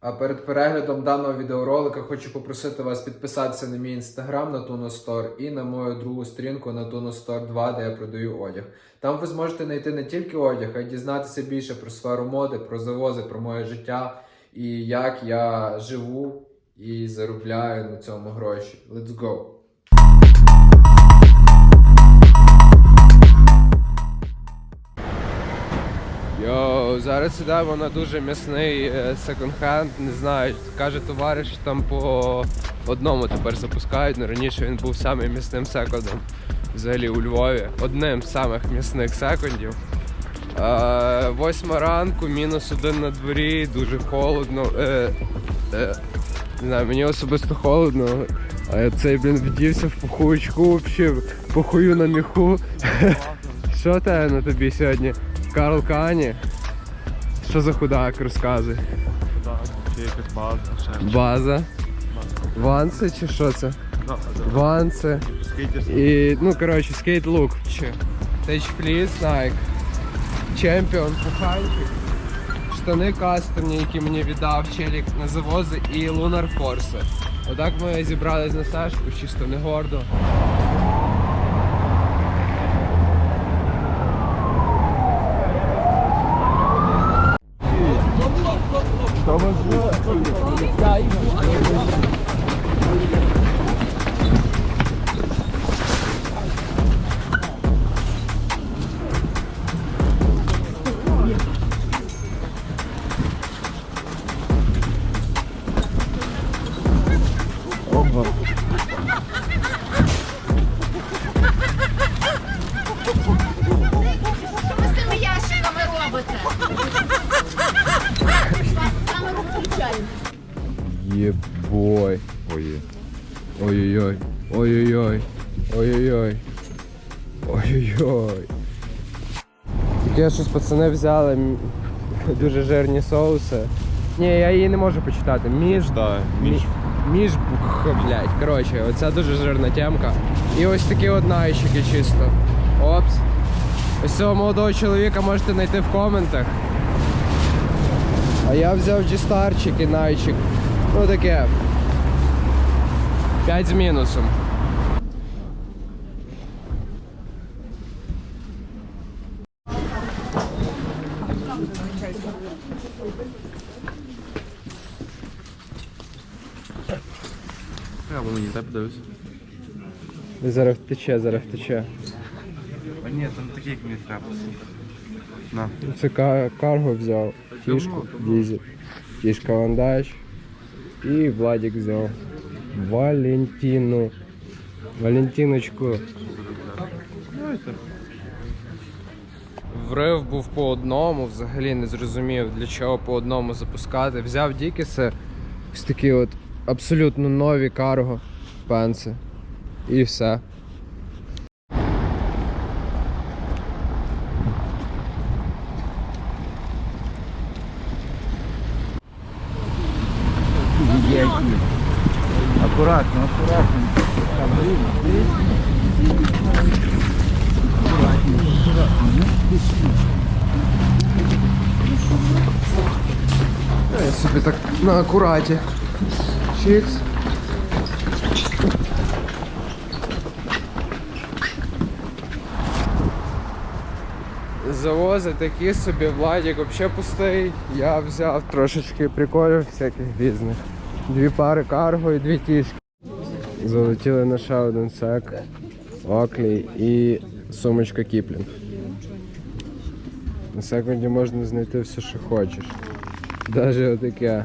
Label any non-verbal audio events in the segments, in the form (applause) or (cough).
А перед переглядом даного відеоролика хочу попросити вас підписатися на мій інстаграм на Store і на мою другу сторінку на Store 2, де я продаю одяг. Там ви зможете знайти не тільки одяг, а й дізнатися більше про сферу моди, про завози, про моє життя і як я живу і заробляю на цьому гроші. Let's go! Йоу, зараз сідаємо на дуже м'ясний е, секонд-хенд, не знаю, каже товариш, там по одному тепер запускають, але раніше він був самим м'ясним секондом взагалі у Львові. Одним з самих м'ясних секондів. Е, восьма ранку, мінус один на дворі, дуже холодно. Е, не знаю, мені особисто холодно. А я цей, блін, вдівся в пуховичку, взагалі, похую на міху. (laughs) Що те на тобі сьогодні? Карл Кані? Що за худак, розказуй? Так, чи якась база, ще База. Ванси чи що це? Ванси. І, ну, коротше, скейт лук. Тейч фліс, Nike. Чемпіон, пуханчик. Штани кастомні, які мені віддав челік на завози, і Лунар Форси. Отак ми зібрались на Сашку, чисто не гордо. Єбой. Ой. Ой-ой-ой. Ой-ой-ой. Ой-ой-ой. Ой-ой-ой. Таке щось пацани взяли дуже жирні соуси. Ні, я її не можу почитати. Між. Так, Між. між. Блядь. Коротше, оця дуже жирна темка. І ось такі от найщики чисто. Опс. Ось цього молодого чоловіка можете знайти в коментах. А я взяв G-старчик і найчик. Ну таке. 5 з мінусом. Або мені так подивився. Зараз втече, зараз втече. А ні, там такі, як мені треба. На. Це ка- карго взяв. Фішку, дізель. Фішка вандаж. І Владик взяв. Валентину. Валентиночку. Врив був по одному, взагалі не зрозумів для чого по одному запускати. Взяв Дікіси, ось такі от абсолютно нові карго пенси. І все. Акуратно, акуратно. Я собі так на акураті. Чікс. Завози такі собі, Владик взагалі пустий. Я взяв трошечки приколів всяких різних. Дві пари карго і дві тішки. Залетіли на ще один сек, Оклі і сумочка Кіплінг. На секунді можна знайти все, що хочеш. Даже отаке.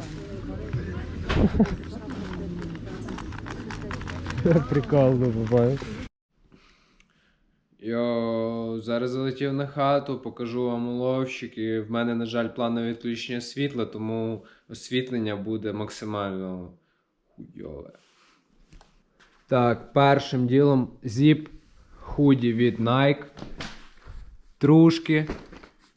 (laughs) Прикол буває. Йо, зараз залетів на хату, покажу вам уловщики. В мене, на жаль, планове відключення світла, тому освітлення буде максимально хуйове. Так, першим ділом зіп худі від Nike. Трушки.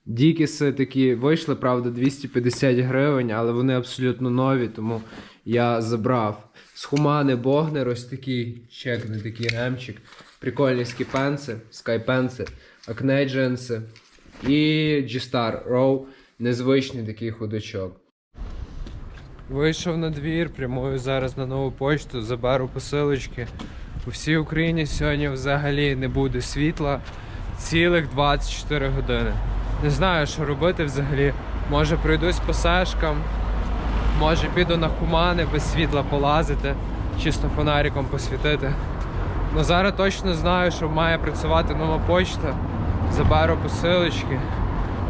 Дікіси такі вийшли, правда, 250 гривень, але вони абсолютно нові, тому я забрав. З Хумани Богнер, ось такий чекний такий ремчик. Прикольні скіпенси, скайпенси, акнедженси і G-Star Row. Незвичний такий ходочок. Вийшов на двір, прямую зараз на нову почту, заберу посилочки. У всій Україні сьогодні взагалі не буде світла цілих 24 години. Не знаю, що робити взагалі. Може пройдусь по сешкам, може піду на хумани без світла полазити, чисто фонариком посвітити. Ну зараз точно знаю, що має працювати нова почта. Заберу посилочки,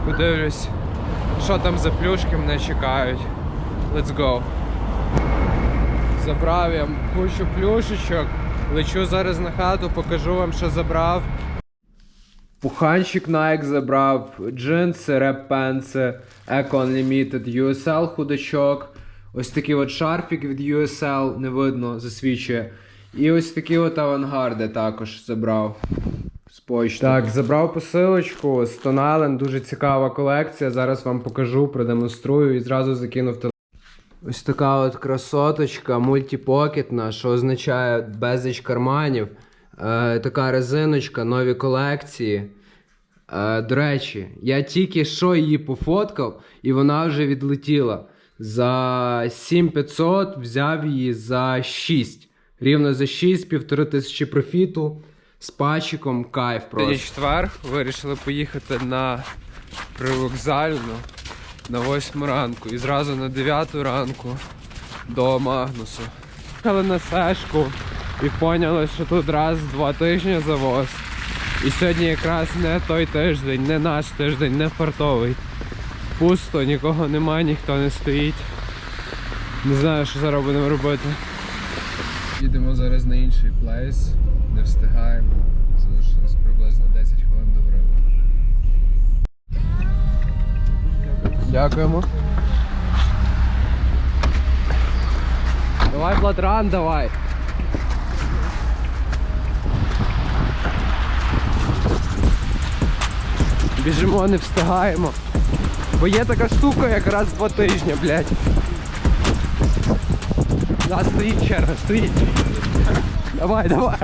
подивлюсь, що там за плюшки мене чекають. Let's go. Забрав я кучу плюшечок. Лечу зараз на хату, покажу вам, що забрав. Пуханчик Nike забрав, джинси, реп-пенси, Eco Unlimited, USL худачок. Ось такий от шарфік від USL, не видно, засвічує. І ось такі от авангарди також забрав. З почти. Так, забрав посилочку Stone Island, дуже цікава колекція. Зараз вам покажу, продемонструю і зразу закинув телефон. Ось така от красоточка, мультіпокетна, що означає безліч карманів. Е, така резиночка, нові колекції. Е, до речі, я тільки що її пофоткав, і вона вже відлетіла. За 7500 взяв її за 6. Рівно за 6, півтори тисячі профіту. З пачиком кайф просто. четвер вирішили поїхати на привокзальну на 8 ранку і зразу на 9 ранку до Магнусу. Їхали на сешку і поняли, що тут раз в два тижні завоз. І сьогодні якраз не той тиждень, не наш тиждень, не фартовий. Пусто, нікого немає, ніхто не стоїть. Не знаю, що зараз будемо робити. Їдемо зараз на інший плейс, не встигаємо. Приблизно Дякуємо. Давай, Бладран, давай. Біжимо, не встигаємо. Бо є така штука якраз два тижні, блядь. Да, стоїть черга, стоїть. Давай, давай.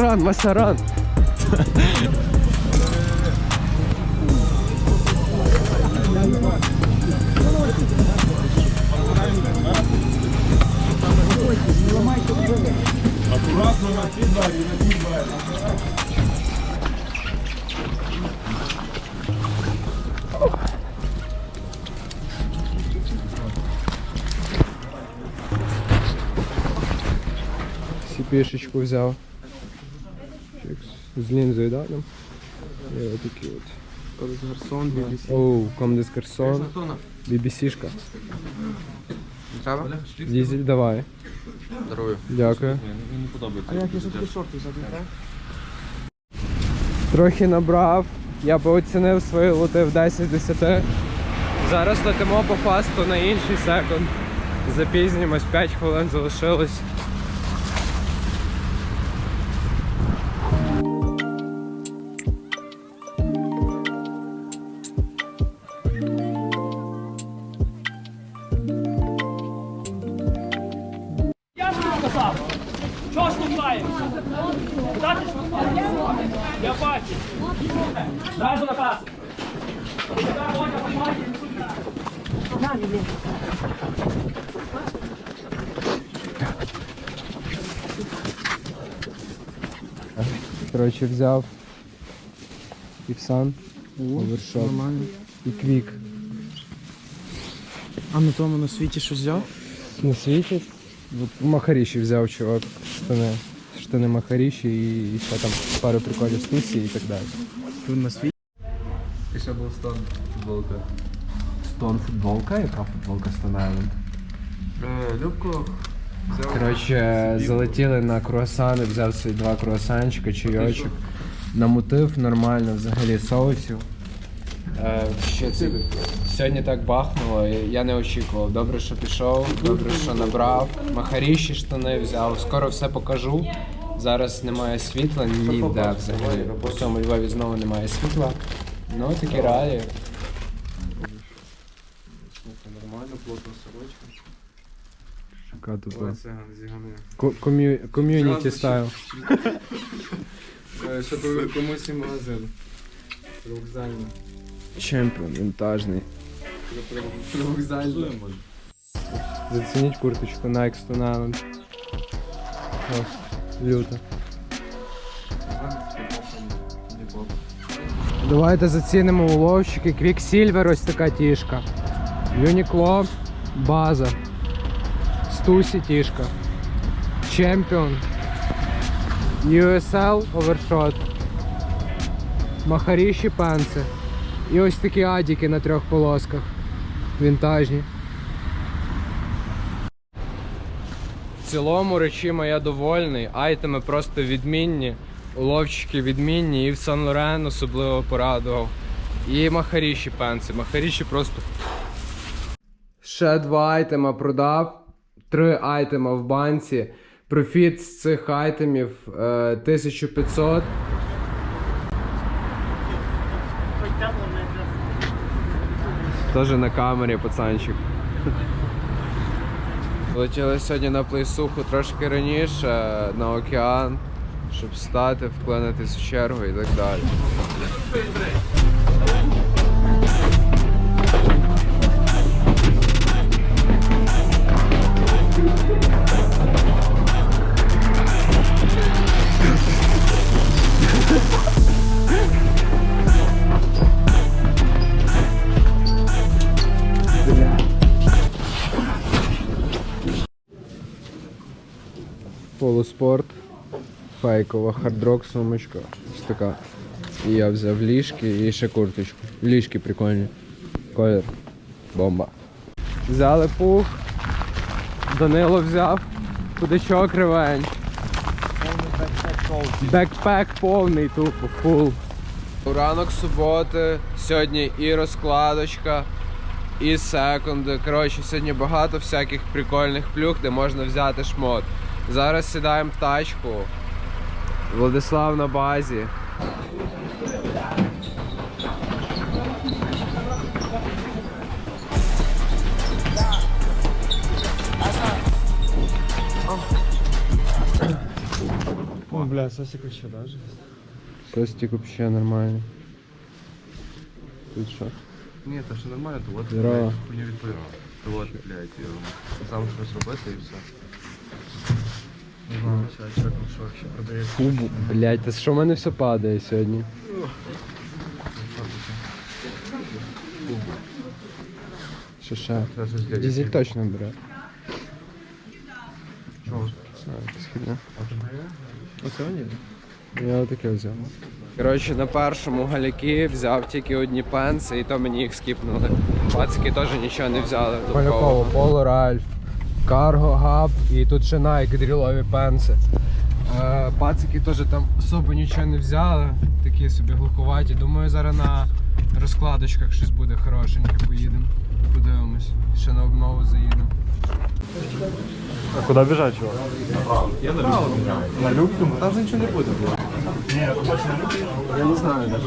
Масаран, Масаран. Аккуратно на педали, на педали. Пішечку взяв. З лінзою, да? там? І отакі от. Гарсон, BBC. Оу, Комдес Керсон. BBC-шка. Треба? Дізель, давай. Здоров'я. Дякую. Мені подобається. А як я такі шорти взяти? Трохи набрав. Я би оцінив свої лоти в 10 з 10. Зараз летимо по фасту на інший секунд. Запізнімось, 5 хвилин залишилось. Куди? Я бачу. На касу. Коротше, взяв Іпсан, овершоп Нормально. і квік. А на тому на світі що взяв? Не світить. Махаріші взяв чувак. Штани. Штани Махаріші і ще там пару приколів з Тусі і так далі. Тут на світі. І ще був стон футболка. Стон футболка? Яка футболка Stone Island? Любко взяв. Коротше, залетіли на круасани, взяв собі два круасанчика, чайочок. Намутив нормально взагалі соусів. Е, ще це, сьогодні так бахнуло, і я не очікував. Добре, що пішов, добре, що набрав. Махаріші штани взяв. Скоро все покажу. Зараз немає світла ніде взагалі. По всьому Львові знову немає світла. Ну такі реалії. Нормально, плотно сорочка. Циган зігани. Ком'юніті стайл. (laughs) Щоб комусь і магазин. Вокзальний. Чемпіон вінтажний. Вокзальний. Зацініть курточку Stone Island. Ось, люто. Давайте зацінимо уловчики. Quicksilver ось така тішка. Uniqlo база. Стусі тішка. Champion. USL овершот. Махаріші пенси. І ось такі адіки на трьох полосках. Вінтажні. В цілому речима я довольний, айтеми просто відмінні, уловчики відмінні, і в Сан Лорен особливо порадував. І махаріші пенси. Махаріші просто. Ще два айтема продав, три айтема в банці. Профіт з цих айтемів е, 1500. Тоже на камері, пацанчик. Летіли сьогодні на плейсуху трошки раніше на океан, щоб встати, вклинитись в чергу і так далі. Полуспорт, фейкова хардрок сумочка. Ось така. І я взяв ліжки і ще курточку. Ліжки прикольні. Колір. Бомба. Взяли пух. Данило взяв. Кудичок ревень. Бекпек повний тупо, фул. Ранок суботи, сьогодні і розкладочка, і секунди. Коротше, сьогодні багато всяких прикольних плюх, де можна взяти шмот. Зараз сідаємо в тачку. Владислав на базі. О, бля, сосик ще даже. Состік взагалі нормальний. Тут що? Ні, то що нормально, то от Здорово. хуйню відповідав. То от, блядь, сам щось робити і все. Не що що ще продається. Фу, блять, та що в мене все падає сьогодні? Що ще? Це щось для Дізель точно бере. Чого? Оце? Я таке взяв. Коротше, на першому галяки взяв тільки одні пенси, і то мені їх скіпнули. Пацики теж нічого не взяли. Поляково, Поло Ральф, Карго Габ і тут ще Nike дрілові пенси. Е, Пацики теж там особо нічого не взяли, такі собі глуховаті. Думаю, зараз на розкладочках щось буде хорошеньке, поїдемо. Подивимось. Ще на обнову заїдемо. А куда бежать, чувак? На люку? Там же нічого не буде. Я не знаю навіть.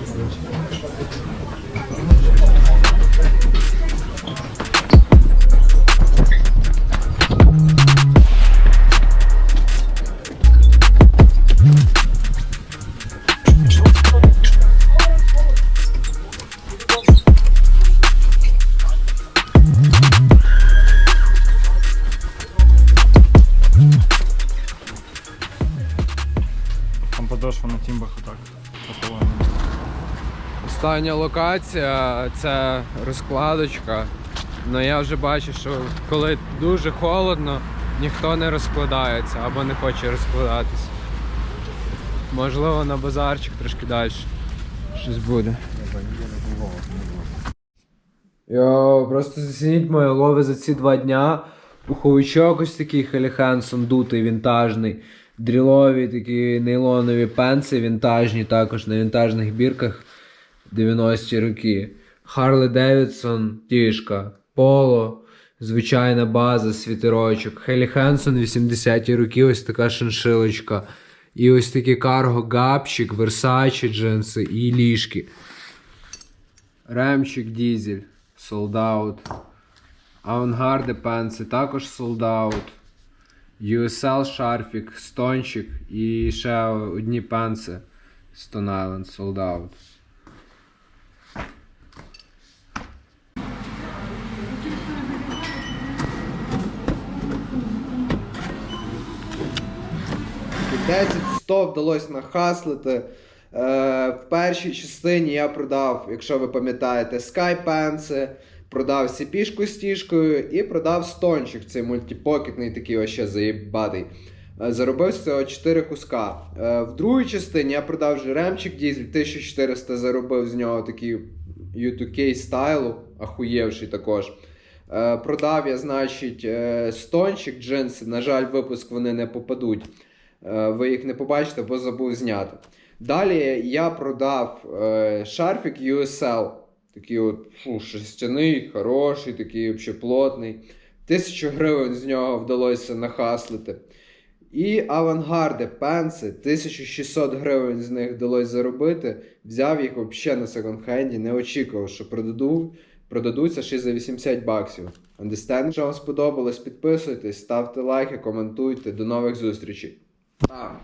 Остання локація це розкладочка. Ну я вже бачу, що коли дуже холодно, ніхто не розкладається або не хоче розкладатися. Можливо, на базарчик трошки далі. Щось буде. Йо, просто зацініть моє лови за ці два дня. Пуховичок ось такий Хелі Хенсон дутий, вінтажний. Дрілові такі нейлонові пенси вінтажні, також на вінтажних бірках 90-ті роки. Харлі Девідсон, тішка, Поло, звичайна база, світерочок. Хелі Хенсон 80-ті роки, ось така шиншилочка. І ось такі карго гапчик, Versace джинси і ліжки. Ремчик Дізель, солдаут. Авангарди пенси, також солдаут. USL шарфік, стончик і ще одні пенси. Stone Island sold out. 10-100 вдалося нахаслити. Е, в першій частині я продав, якщо ви пам'ятаєте, скайпенси, продав сіпішку з тішкою і продав стончик, цей мультипокетний такий ще заїбатий. Е, Заробив з цього 4 куска. Е, в другій частині я продав вже ремчик дізель, 1400 заробив з нього такий U2K стайлу, ахуєвший також. Продав я, значить, стончик джинси. На жаль, випуск вони не попадуть. Е, ви їх не побачите, бо забув зняти. Далі я продав е, шарфік USL. Такий от фу, шерстяний, хороший, такий взагалі плотний. Тисячу гривень з нього вдалося нахаслити. І авангарди, пенси, 1600 гривень з них вдалося заробити. Взяв їх взагалі на секонд-хенді, не очікував, що продаду, продадуться ще за 80 баксів. Understand? Якщо вам сподобалось, підписуйтесь, ставте лайки, коментуйте. До нових зустрічей. А,